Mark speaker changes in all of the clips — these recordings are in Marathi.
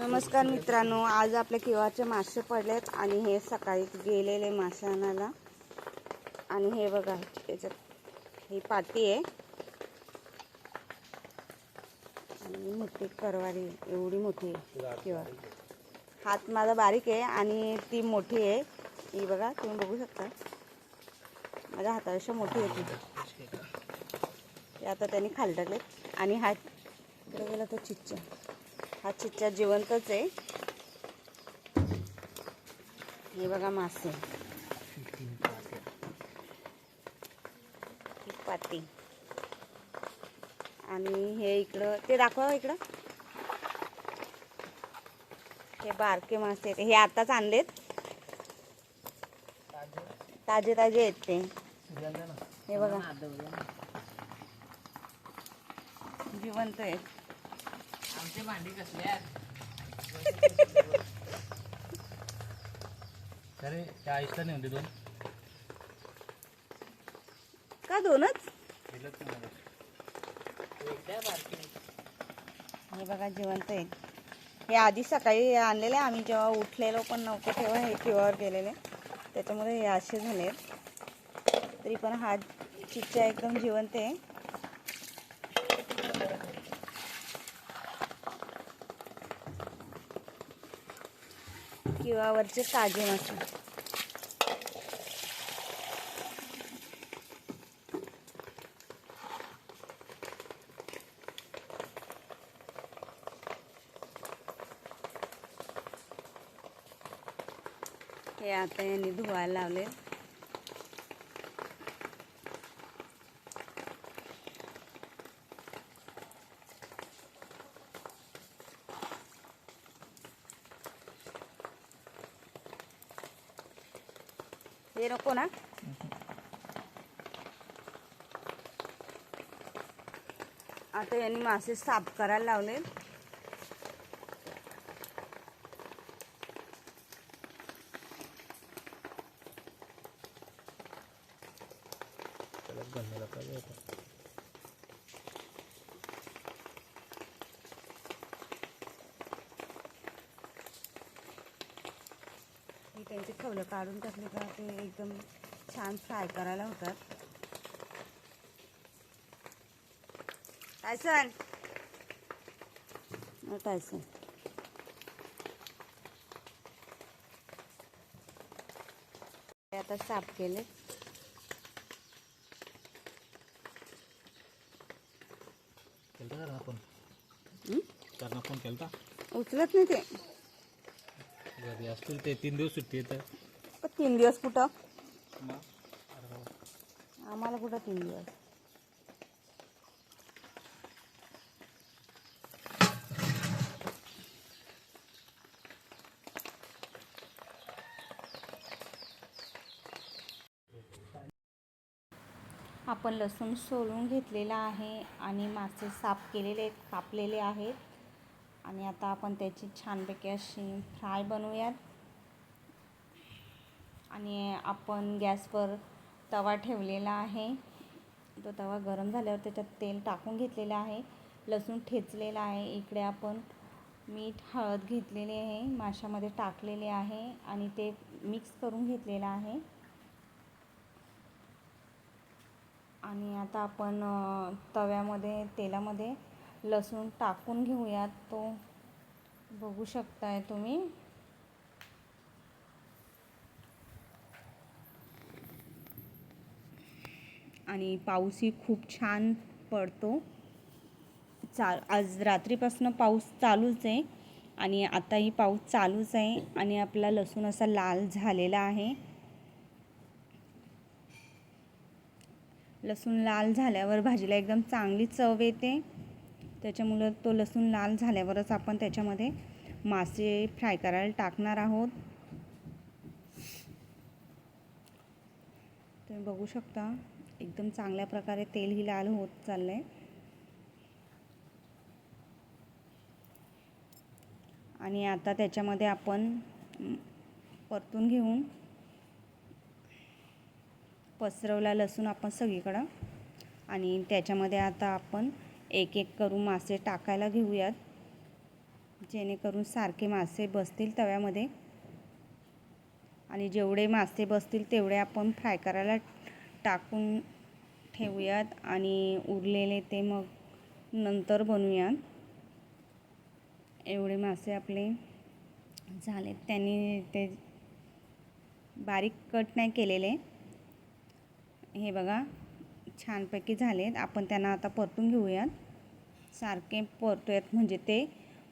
Speaker 1: नमस्कार मित्रांनो आज आपल्या किवाचे मासे पडलेत आणि हे सकाळी गेलेले मासे आणायला. आणि हे बघा याच्यात ही पाती आहे. आणि मोठी करवारी एवढी मोठी आहे किंवा. हात माझा बारीक आहे आणि ती मोठी आहे. ही बघा तुम्ही बघू शकता. माझ्या हातापेक्षा मोठी होती. ते आता त्यांनी खाली टाकलेत आणि हात इकडे गेला तो चिच्चा. हा चिच्चा जिवंतच आहे. हे बघा मासे. पाती. आणि हे इकडं ते दाखवा इकडं. हे बारके मासे हे आताच आणलेत. ताजे ताजे आहेत ते. हे बघा. जिवंत आहेत.
Speaker 2: आमचे भांडी कसले
Speaker 3: अरे त्या आईसला नाही म्हणते दोन.
Speaker 1: का दोनच?
Speaker 3: दिलंच नाही मला.
Speaker 2: एकदा बारकी
Speaker 1: हे बघा जिवंत आहेत हे आधी सकाळी आणलेले आम्ही जेव्हा उठलेलो पण नव्हतो तेव्हा हे किवावर गेलेले. त्याच्यामुळे हे असे झाले तरी पण हा चिच्चा एकदम जिवंत आहे. किंवा वरचे ताजे मासे हे आता यांनी धुवायला लावले हे नको ना आता यांनी मासे साफ करायला लावले
Speaker 3: त्यालाच घालण्याला
Speaker 1: खवलं काढून टाकली का ते एकदम छान फ्राय करायला होतात. टायसन. टायसन. आता साफ केले.
Speaker 3: आपण?
Speaker 1: उचलत नाही ते.
Speaker 3: घरी असतील ते तीन दिवस सुट्टी येतं
Speaker 1: पण तीन दिवस कुठं. आम्हाला कुठं तीन दिवस? आपण लसूण सोलून घेतलेला आहे आणि मासे साफ केलेले आहेत कापलेले आहेत. आणि आता आपण त्याची छानपैकी अशी फ्राय बनवूयात. आणि आपण गॅसवर तवा ठेवलेला आहे. तो तवा गरम झाल्यावर त्याच्यात तेल टाकून घेतलेलं आहे. लसूण ठेचलेला आहे. इकडे आपण मीठ हळद घेतलेली आहे. माशामध्ये टाकलेले आहे आणि ते मिक्स करून घेतलेलं आहे. आणि आता आपण तव्यामध्ये तेलामध्ये लसूण टाकून घेऊयात तो. बघू शकताय तुम्ही. आणि पाऊसही खूप छान पडतो. चा आज रात्रीपासून पाऊस चालूच आहे. आणि आताही पाऊस चालूच आहे आणि आपला लसूण असा लाल झालेला आहे. लसूण लाल झाल्यावर भाजीला एकदम चांगली चव येते. त्याच्यामुळं तो लसूण लाल झाल्यावरच आपण त्याच्यामध्ये मासे फ्राय करायला टाकणार आहोत. तुम्ही बघू शकता एकदम चांगल्या प्रकारे तेलही लाल होत चाललं आहे आणि आता त्याच्यामध्ये आपण परतून घेऊन पसरवला लसूण आपण सगळीकडं. आणि त्याच्यामध्ये आता आपण एक एक करून मासे टाकायला घेऊयात. जेणेकरून सारखे मासे बसतील तव्यामध्ये. आणि जेवढे मासे बसतील तेवढे आपण फ्राय करायला टाकून ठेवूयात. आणि उरलेले ते मग नंतर बनवूयात. एवढे मासे आपले झाले त्यांनी ते बारीक कट नाही केलेले. हे बघा. छानपैकी झालेत. आपण त्यांना आता परतून घेऊयात. सारखे परतूयात म्हणजे ते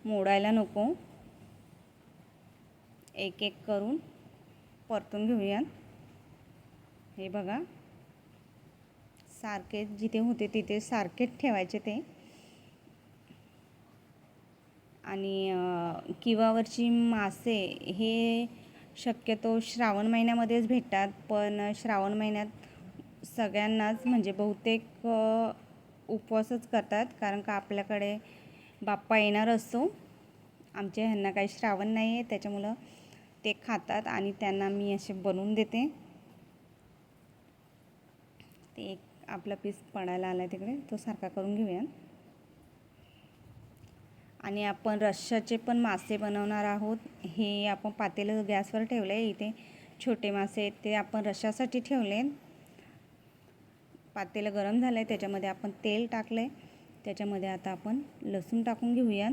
Speaker 1: मोडायला नको. एक एक करून परतून घेऊयात. हे बघा. सारखे जिथे होते तिथे सारखेच ठेवायचे ते. आणि किवावरची मासे हे शक्यतो श्रावण महिन्यामध्येच भेटतात पण श्रावण महिन्यात सगळ्यांनाच म्हणजे बहुतेक उपवासच करतात. कारण का आपल्याकडे बाप्पा येणार असतो आमच्या ह्यांना काही श्रावण नाही आहे त्याच्यामुळं ते खातात आणि त्यांना मी असे बनवून देते. ते एक आपला पीस पडायला आला तिकडे. तो सारखा करून घेऊया. आणि आपण रश्श्याचे पण मासे बनवणार आहोत. हे आपण पातेलं गॅसवर ठेवलं आहे इथे छोटे मासे ते आपण रश्शासाठी ठेवले पातेलं गरम झालं आहे त्याच्यामध्ये आपण तेल टाकलं आहे त्याच्यामध्ये आता आपण लसूण टाकून घेऊयात.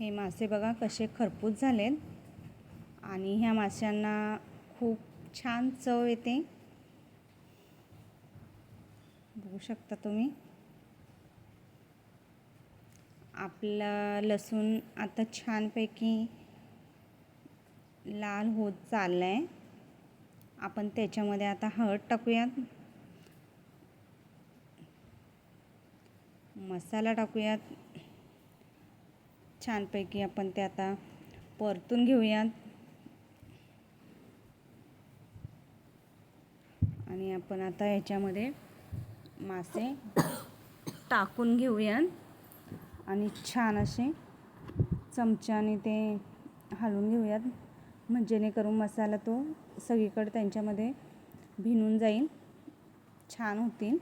Speaker 1: हे मासे बघा कसे खरपूस झालेत. आणि ह्या माशांना खूप छान चव येते. बघू शकता तुम्ही. आपला लसूण आता छानपैकी लाल होत चालला आहे आपण त्याच्यामध्ये आता हळद टाकूयात. मसाला टाकूयात. छानपैकी आपण ते आता परतून घेऊयात. आणि आपण आता याच्यामध्ये मासे टाकून घेऊयात. आणि छान असे चमच्याने ते हलवून घेऊयात. म्हणजे जेणेकरून मसाला तो सगळीकडे त्यांच्यामध्ये भिनून जाईल छान होतील.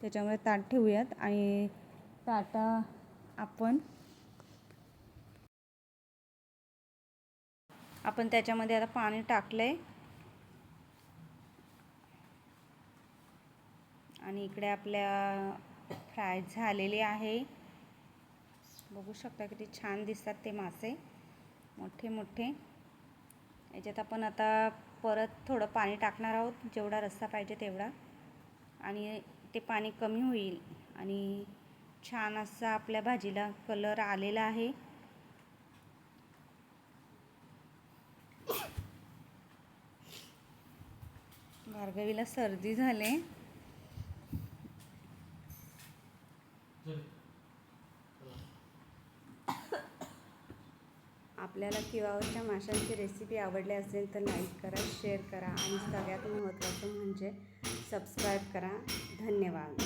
Speaker 1: त्याच्यामुळे ताट ठेवूयात आणि ताटा आपण आपण त्याच्यामध्ये आता पाणी टाकलं आहे आणि इकडे आपल्या फ्राय झालेले आहे. बघू शकता किती छान दिसतात ते मासे. मोठे मोठे. याच्यात आपण आता परत थोडं पाणी टाकणार आहोत. जेवढा रस्सा पाहिजे तेवढा. आणि ते पाणी कमी होईल. आणि छान असा आपल्या भाजीला कलर आलेला आहे. भार्गवीला सर्दी झाले. आपल्याला किवावरच्या माशांची रेसिपी आवडली असेल तर लाईक करा शेअर करा. आणि सगळ्यात महत्त्वाचं म्हणजे सबस्क्राईब करा. धन्यवाद.